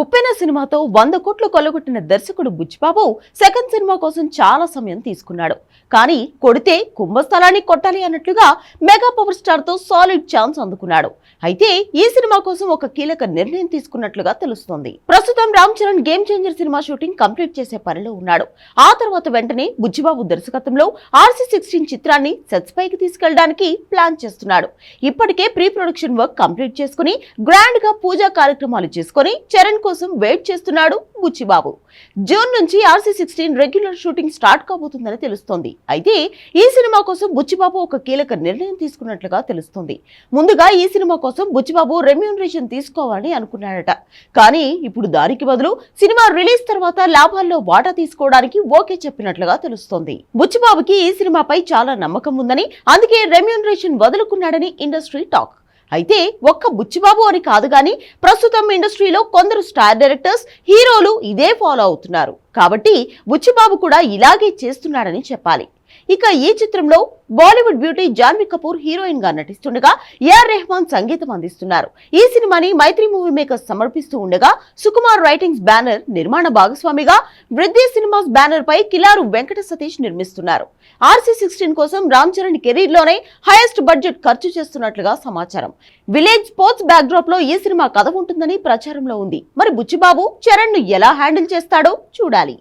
ఉప్పెన సినిమాతో వంద కోట్లు కొల్లగొట్టిన దర్శకుడు బుచ్చిబాబు సెకండ్ సినిమా కోసం చాలా సమయం తీసుకున్నాడు. కానీ కొడితే కుంభస్థలాన్ని కొట్టాలి అన్నట్లుగా మెగా పవర్ స్టార్తో సాలిడ్ ఛాన్స్ అందుకున్నాడు. అయితే ఈ సినిమా కోసం ఒక కీలక నిర్ణయం తీసుకున్నట్లుగా తెలుస్తోంది. ప్రస్తుతం Ram Charan game changer cinema shooting complete చేసే పనిలో ఉన్నాడు. ఆ తర్వాత వెంటనే బుచ్చిబాబు దర్శకత్వంలో ఆర్సీ సిక్స్టీన్ చిత్రాన్ని సెట్స్ పైకి తీసుకెళ్ళడానికి ప్లాన్ చేస్తున్నాడు. ఇప్పటికే ప్రీ ప్రొడక్షన్ వర్క్ కంప్లీట్ చేసుకుని గ్రాండ్గా పూజా కార్యక్రమాలు చేసుకుని చరణ్ కోసం వెయిట్ చేస్తున్నాడు బుచ్చిబాబు. జూన్ నుంచి RC sixteen regular shooting start కాబోతుందని తెలుస్తోంది. అయితే ఈ సినిమా కోసం బుచ్చిబాబు ఒక కీలక నిర్ణయం తీసుకున్నట్లుగా తెలుస్తోంది. ముందుగా ఈ సినిమా కోసం బుచ్చిబాబు రెమ్యూనరేషన్ తీసుకోవాలని అనుకున్నాడట. కానీ ఇప్పుడు దానికి బదులు సినిమా రిలీజ్ తర్వాత లాభాల్లో వాటా తీసుకోవడానికి ఓకే చెప్పినట్లుగా తెలుస్తోంది. బుచ్చిబాబుకి ఈ సినిమాపై చాలా నమ్మకం ఉందని అందుకే రెమ్యూనరేషన్ వదులుకున్నాడని ఇండస్ట్రీ టాక్. అయితే ఒక్క బుచ్చిబాబు అని కాదు గాని ప్రస్తుతం ఇండస్ట్రీలో కొందరు స్టార్ డైరెక్టర్స్ హీరోలు ఇదే ఫాలో అవుతున్నారు. కాబట్టి బుచ్చిబాబు కూడా ఇలాగే చేస్తున్నాడని చెప్పాలి. ఇక ఈ చిత్రంలో బాలీవుడ్ బ్యూటీ జాన్వీ కపూర్ హీరోయిన్గా నటిస్తుండగా ఏఆర్ రెహమాన్ సంగీతం అందిస్తున్నారు. ఈ సినిమాని మైత్రి మూవీ మేకర్స్ సమర్పిస్తూ ఉండగా సుకుమార్ రైటింగ్స్ బ్యానర్ నిర్మాణ భాగస్వామిగా వృద్ధి సినిమాస్ బ్యానర్ పై కిలారు వెంకట సతీష్ నిర్మిస్తున్నారు. ఆర్సీ సిక్స్టీన్ కోసం రామ్ చరణ్ కెరీర్లోనే హైయెస్ట్ బడ్జెట్ ఖర్చు చేస్తున్నట్లుగా సమాచారం. విలేజ్ స్పోర్ట్స్ బ్యాక్ డ్రాప్లో ఈ సినిమా కథ ఉంటుందని ప్రచారంలో ఉంది. మరి బుచ్చిబాబు చరణ్ను ఎలా హ్యాండిల్ చేస్తాడో చూడాలి.